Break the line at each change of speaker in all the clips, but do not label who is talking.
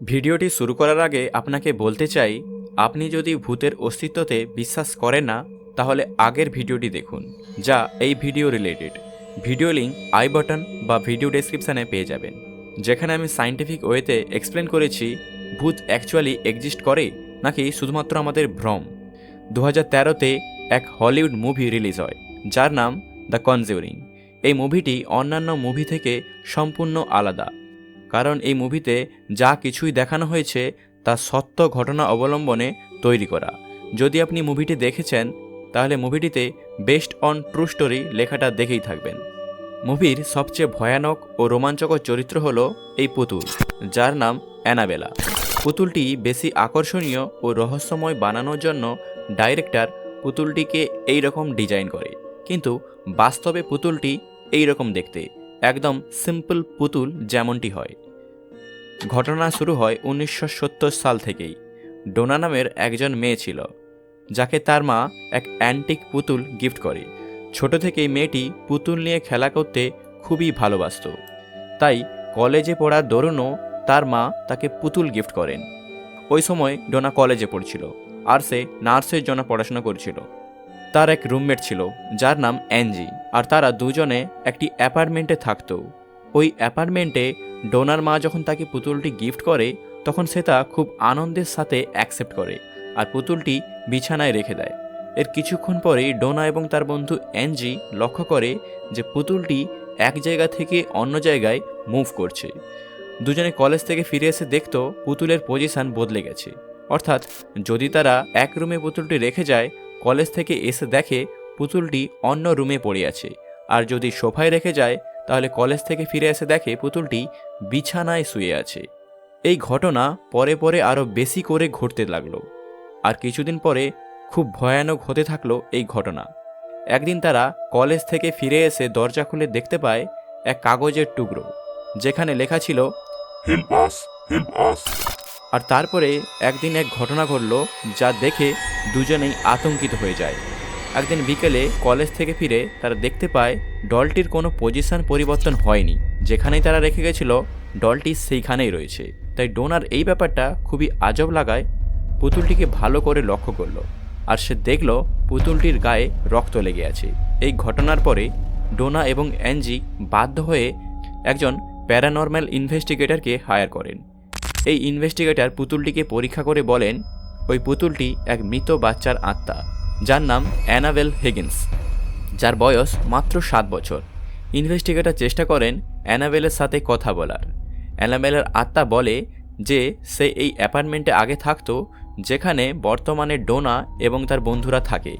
ভিডিওটি শুরু করার আগে আপনাকে বলতে চাই, আপনি যদি ভূতের অস্তিত্বতে বিশ্বাস করেন না, তাহলে আগের ভিডিওটি দেখুন, যা এই video related video link i button বা ভিডিও ডেসক্রিপশানে পেয়ে যাবেন, যেখানে আমি সাইন্টিফিক ওয়েতে এক্সপ্লেন করেছি, ভূত অ্যাকচুয়ালি এক্সিস্ট করে নাকি শুধুমাত্র আমাদের ভ্রম। দু হাজার তেরোতে এক হলিউড মুভি রিলিজ হয়, যার নাম দ্য কনজিউরিং এই মুভিটি অন্যান্য মুভি থেকে সম্পূর্ণ আলাদা। কারণ এই মুভিতে যা কিছুই দেখানো হয়েছে তা সত্য ঘটনা অবলম্বনে তৈরি করা। যদি আপনি মুভিটি দেখেছেন, তাহলে মুভিটিতে বেস্ট অন ট্রু স্টোরি লেখাটা দেখেই থাকবেন। মুভির সবচেয়ে ভয়ানক ও রোমাঞ্চকর চরিত্র হলো এই পুতুল, যার নাম অ্যানাবেলা। পুতুলটি বেশি আকর্ষণীয় ও রহস্যময় বানানোর জন্য ডাইরেক্টর পুতুলটিকে এই রকম ডিজাইন করে। কিন্তু বাস্তবে পুতুলটি এই রকম দেখতে। একদম সিম্পল পুতুল যেমনটি হয়। ঘটনা শুরু হয় উনিশশো সত্তর সাল থেকেই। ডোনা নামের একজন মেয়ে ছিল, যাকে তার মা এক অ্যান্টিক পুতুল গিফট করে। ছোট থেকেই মেয়েটি পুতুল নিয়ে খেলা করতে খুবই ভালোবাসত। তাই কলেজে পড়ার দরুনও তার মা তাকে পুতুল গিফট করেন। ওই সময় ডোনা কলেজে পড়ছিল আর সে নার্সের জন্য পড়াশোনা করছিল। তার এক রুমমেট ছিল, যার নাম অ্যাঞ্জি, আর তারা দুজনে একটি অ্যাপার্টমেন্টে থাকতো। ওই অ্যাপার্টমেন্টে ডোনার মা যখন তাকে পুতুলটি গিফট করে, তখন সে তা খুব আনন্দের সাথে অ্যাকসেপ্ট করে আর পুতুলটি বিছানায় রেখে দেয়। এর কিছুক্ষণ পরেই ডোনা এবং তার বন্ধু অ্যাঞ্জি লক্ষ্য করে যে পুতুলটি এক জায়গা থেকে অন্য জায়গায় মুভ করছে। দুজনে কলেজ থেকে ফিরে এসে দেখতো পুতুলের পজিশন বদলে গেছে। অর্থাৎ যদি তারা এক রুমে পুতুলটি রেখে যায় কলেজ থেকে এসে দেখে পুতুলটি অন্য রুমে পড়ে আছে আর যদি সোফায় রেখে যায়, তাহলে কলেজ থেকে ফিরে এসে দেখে পুতুলটি বিছানায় শুয়ে আছে এই ঘটনা পরে পরে আরও বেশি করে ঘটতে লাগল আর কিছুদিন পরে খুব ভয়ানক হতে থাকল এই ঘটনা একদিন তারা কলেজ থেকে ফিরে এসে দরজা খুলে দেখতে পায় এক কাগজের টুকরো, যেখানে লেখা ছিল,
Help us! Help us!
আর তারপরে একদিন এক ঘটনা ঘটল যা দেখে দুজনেই আতঙ্কিত হয়ে যায়। একদিন বিকেলে কলেজ থেকে ফিরে তারা দেখতে পায় ডলটির কোনো পজিশন পরিবর্তন হয়নি, যেখানেই তারা রেখে গেছিল ডলটি সেইখানেই রয়েছে। তাই ডোনার এই ব্যাপারটা খুবই আজব লাগায়, পুতুলটিকে ভালো করে লক্ষ্য করল আর সে দেখল পুতুলটির গায়ে রক্ত লেগে আছে। এই ঘটনার পরে ডোনা এবং অ্যাঞ্জি বাধ্য হয়ে একজন প্যারানর্ম্যাল ইনভেস্টিগেটরকে হায়ার করেন। এই ইনভেস্টিগেটর পুতুলটিকে পরীক্ষা করে বলেন, ওই পুতুলটি এক মৃত বাচ্চার আত্মা, যার নাম অ্যানাবেল হেগিন্স, যার বয়স মাত্র সাত বছর। ইনভেস্টিগেটর চেষ্টা করেন অ্যানাবেলের সাথে কথা বলার। অ্যানাবেলের আত্মা বলে যে, সে এই অ্যাপার্টমেন্টে আগে থাকতো, যেখানে বর্তমানে ডোনা এবং তার বন্ধুরা থাকে।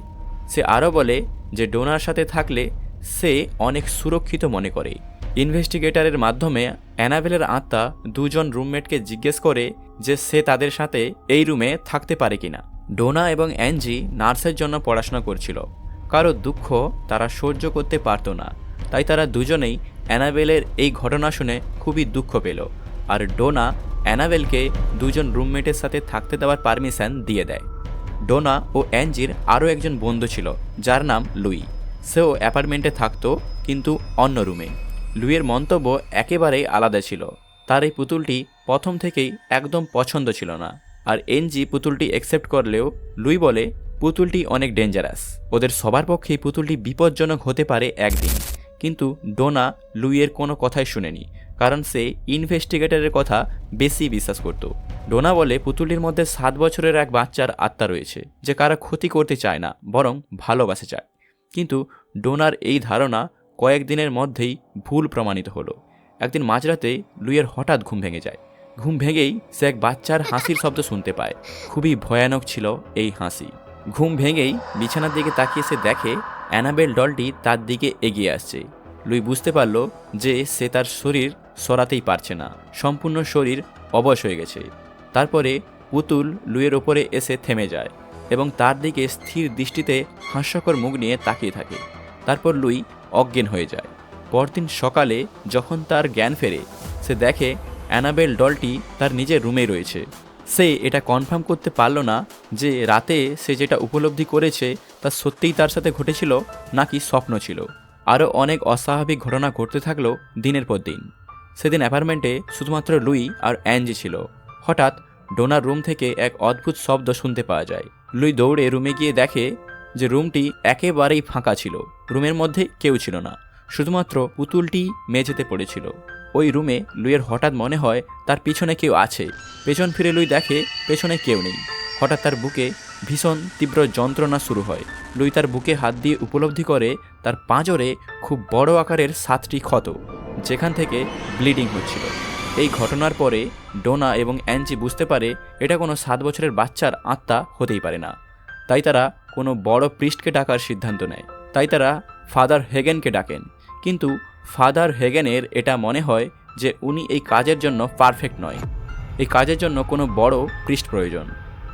সে আরও বলে যে, ডোনার সাথে থাকলে সে অনেক সুরক্ষিত মনে করে। ইনভেস্টিগেটরের মাধ্যমে অ্যানাবেলের আত্মা দুজন রুমমেটকে জিজ্ঞেস করে যে সে তাদের সাথে এই রুমে থাকতে পারে কিনা। ডোনা এবং অ্যাঞ্জি নার্সের জন্য পড়াশোনা করছিল। কারও দুঃখ তারা সহ্য করতে পারতো না। তাই তারা দুজনেই অ্যানাবেলের এই ঘটনা শুনে খুবই দুঃখ পেল। আর ডোনা অ্যানাবেলকে দুজন রুমমেটের সাথে থাকতে দেওয়ার পারমিশন দিয়ে দেয়। ডোনা ও অ্যাঞ্জির আরও একজন বন্ধু ছিল, যার নাম লুই। সেও অ্যাপার্টমেন্টে থাকতো, কিন্তু অন্য রুমে। লুইয়ের মন্তব্য একেবারেই আলাদা ছিল। তার এই পুতুলটি প্রথম থেকেই একদম পছন্দ ছিল না। আর এনজি পুতুলটি অ্যাকসেপ্ট করলেও লুই বলে, পুতুলটি অনেক ডেঞ্জারাস ওদের সবার পক্ষেই পুতুলটি বিপজ্জনক হতে পারে একদিন। কিন্তু ডোনা লুইয়ের কোনো কথাই শুনেনি, কারণ সে ইনভেস্টিগেটরের কথা বেশি বিশ্বাস করত। ডোনা বলে, পুতুলটির মধ্যে সাত বছরের এক বাচ্চার আত্মা রয়েছে, যে কারা ক্ষতি করতে চায় না, বরং ভালোবাসে চায়। কিন্তু ডোনার এই ধারণা কয়েকদিনের মধ্যেই ভুল প্রমাণিত হলো। একদিন মাঝরাতে লুইয়ের হঠাৎ ঘুম ভেঙে যায়। ঘুম ভেঙেই সে এক বাচ্চার হাসির শব্দ শুনতে পায়। খুবই ভয়ানক ছিল এই হাসি। ঘুম ভেঙেই বিছানার দিকে তাকিয়ে সে দেখে অ্যানাবেল ডলটি তার দিকে এগিয়ে আসছে। লুই বুঝতে পারল যে সে তার শরীর সরাতেই পারছে না। সম্পূর্ণ শরীর অবশ হয়ে গেছে। তারপরে পুতুল লুইয়ের ওপরে এসে থেমে যায় এবং তার দিকে স্থির দৃষ্টিতে হাস্যকর মুখ নিয়ে তাকিয়ে থাকে। তারপর লুই অজ্ঞান হয়ে যায়। পরদিন সকালে যখন তার জ্ঞান ফেরে, সে দেখে অ্যানাবেল ডলটি তার নিজের রুমে রয়েছে। সে এটা কনফার্ম করতে পারল না যে রাতে সে যেটা উপলব্ধি করেছে তা সত্যিই তার সাথে ঘটেছিল নাকি স্বপ্ন ছিল। আরও অনেক অস্বাভাবিক ঘটনা ঘটতে থাকল দিনের পর দিন। সেদিন অ্যাপার্টমেন্টে শুধুমাত্র লুই আর অ্যাঞ্জি ছিল। হঠাৎ ডোনার রুম থেকে এক অদ্ভুত শব্দ শুনতে পাওয়া যায়। লুই দৌড়ে রুমে গিয়ে দেখে যে রুমটি একেবারেই ফাঁকা ছিল। রুমের মধ্যে কেউ ছিল না, শুধুমাত্র পুতুলটি মেঝেতে পড়েছিল। ওই রুমে লুইয়ের হঠাৎ মনে হয় তার পিছনে কেউ আছে। পেছন ফিরে লুই দেখে পেছনে কেউ নেই। হঠাৎ তার বুকে ভীষণ তীব্র যন্ত্রণা শুরু হয়। লুই তার বুকে হাত দিয়ে উপলব্ধি করে তার পাঁজরে খুব বড় আকারের সাতটি ক্ষত, যেখান থেকে ব্লিডিং হচ্ছিল। এই ঘটনার পরে ডোনা এবং অ্যাঞ্জি বুঝতে পারে এটা কোনো সাত বছরের বাচ্চার আত্মা হতেই পারে না। তাই তারা কোনো বড় পৃষ্ঠকে ডাকার সিদ্ধান্ত নেয়। তাই তারা ফাদার হেগেনকে ডাকেন। কিন্তু ফাদার হেগেনের এটা মনে হয় যে উনি এই কাজের জন্য পারফেক্ট নয়। এই কাজের জন্য কোনো বড় পৃষ্ঠ প্রয়োজন।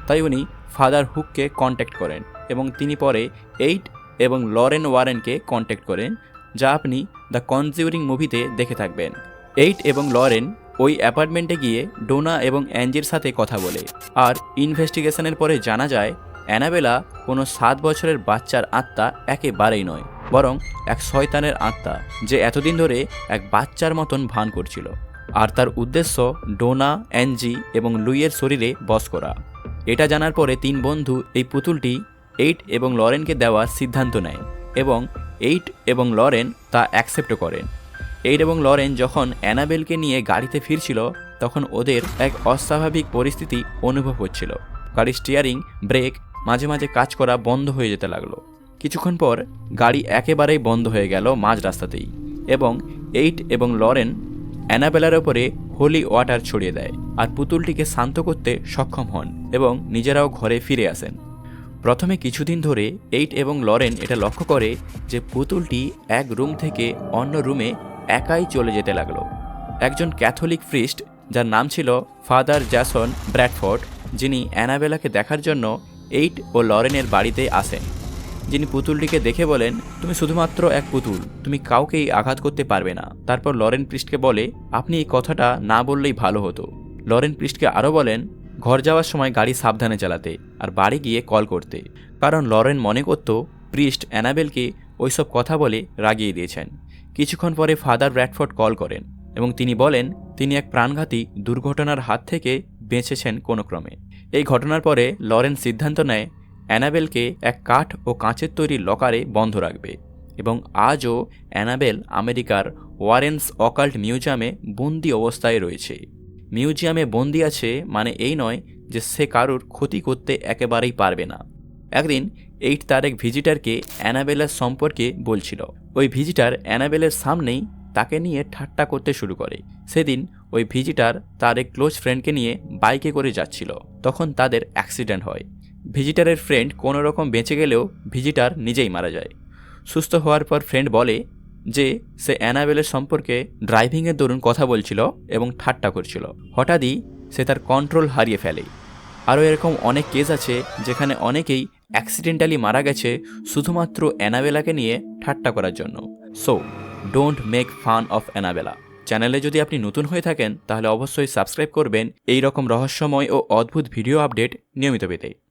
তাই উনি ফাদার হুককে কন্ট্যাক্ট করেন এবং তিনি পরে এইট এবং লরেন ওয়ারেনকে কন্ট্যাক্ট করেন, যা আপনি দ্য কনজিউরিং মুভিতে দেখে থাকবেন। এইট এবং লরেন ওই অ্যাপার্টমেন্টে গিয়ে ডোনা এবং অ্যাঞ্জির সাথে কথা বলে। আর ইনভেস্টিগেশনের পরে জানা যায় অ্যানাবেলা কোনো সাত বছরের বাচ্চার আত্মা একেবারেই নয়, বরং এক শয়তানের আত্মা যে এতদিন ধরে এক বাচ্চার মতন ভান করছিল। আর তার উদ্দেশ্য ডোনা অ্যাঞ্জি এবং লুইয়ের শরীরে বস করা। এটা জানার পরে তিন বন্ধু এই পুতুলটি এইট এবং লরেনকে দেওয়ার সিদ্ধান্ত নেয় এবং এইট এবং লরেন তা অ্যাকসেপ্ট করেন। এইট এবং লরেন যখন অ্যানাবেলকে নিয়ে গাড়িতে ফিরছিল, তখন ওদের এক অস্বাভাবিক পরিস্থিতি অনুভব হচ্ছিল। গাড়ির স্টিয়ারিং, ব্রেক মাঝে মাঝে কাজ করা বন্ধ হয়ে যেতে লাগল। কিছুক্ষণ পর গাড়ি একেবারেই বন্ধ হয়ে গেল মাঝ রাস্তাতেই এবং এইট এবং লরেন অ্যানাবেলার ওপরে হোলি ওয়াটার ছড়িয়ে দেয় আর পুতুলটিকে শান্ত করতে সক্ষম হন এবং নিজেরাও ঘরে ফিরে আসেন। প্রথমে কিছুদিন ধরে এইট এবং লরেন এটা লক্ষ্য করে যে পুতুলটি এক রুম থেকে অন্য রুমে একাই চলে যেতে লাগল। একজন ক্যাথলিক ফ্রিস্ট যার নাম ছিল ফাদার জ্যাসন ব্র্যাডফোর্ড, যিনি অ্যানাবেলাকে দেখার জন্য এইট ও লরেনের বাড়িতে আসেন। যিনি পুতুলটিকে দেখে বলেন, তুমি শুধুমাত্র এক পুতুল, তুমি কাউকেই আঘাত করতে পারবে না। তারপর লরেন পৃষ্ঠকে বলে, আপনি এই কথাটা না বললেই ভালো হতো। লরেন পৃষ্ঠকে আরও বলেন, ঘর যাওয়ার সময় গাড়ি সাবধানে চালাতে আর বাড়ি গিয়ে কল করতে। কারণ লরেন মনে করত, প্রিস্ট অ্যানাবেলকে ওইসব কথা বলে রাগিয়ে দিয়েছেন। কিছুক্ষণ পরে ফাদার ব্র্যাডফোর্ড কল করেন এবং তিনি বলেন, তিনি এক প্রাণঘাতী দুর্ঘটনার হাত থেকে বেঁচেছেন কোনো ক্রমে। এই ঘটনার পরে লরেন সিদ্ধান্ত নেয়, অ্যানাবেলকে এক কাঠ ও কাঁচের তৈরি লকারে বন্ধ রাখবে এবং আজও অ্যানাবেল আমেরিকার ওয়ারেন্স অকাল্ট মিউজিয়ামে বন্দি অবস্থায় রয়েছে। মিউজিয়ামে বন্দি আছে মানে এই নয় যে সে কারুর ক্ষতি করতে একেবারেই পারবে না। একদিন এইট তার এক ভিজিটারকে অ্যানাবেলের সম্পর্কে বলছিল। ওই ভিজিটার অ্যানাবেলের সামনেই তাকে নিয়ে ঠাট্টা করতে শুরু করে। সেদিন ওই ভিজিটার তার এক ক্লোজ ফ্রেন্ডকে নিয়ে বাইকে করে যাচ্ছিল। তখন তাদের অ্যাক্সিডেন্ট হয়। ভিজিটারের ফ্রেন্ড কোনো রকম বেঁচে গেলেও ভিজিটার নিজেই মারা যায়। সুস্থ হওয়ার পর ফ্রেন্ড বলে যে, সে অ্যানাবেলের সম্পর্কে ড্রাইভিংয়ের দরুন কথা বলছিল এবং ঠাট্টা করছিল। হঠাৎই সে তার কন্ট্রোল হারিয়ে ফেলে। আরও এরকম অনেক কেস আছে যেখানে অনেকেই অ্যাক্সিডেন্টালি মারা গেছে শুধুমাত্র অ্যানাবেলাকে নিয়ে ঠাট্টা করার জন্য। So don't make fun of Annabella চ্যানেলে যদি আপনি নতুন হয়ে থাকেন, তাহলে অবশ্যই সাবস্ক্রাইব করবেন। এই রকম রহস্যময় ও অদ্ভুত ভিডিও আপডেট নিয়মিত পেতে।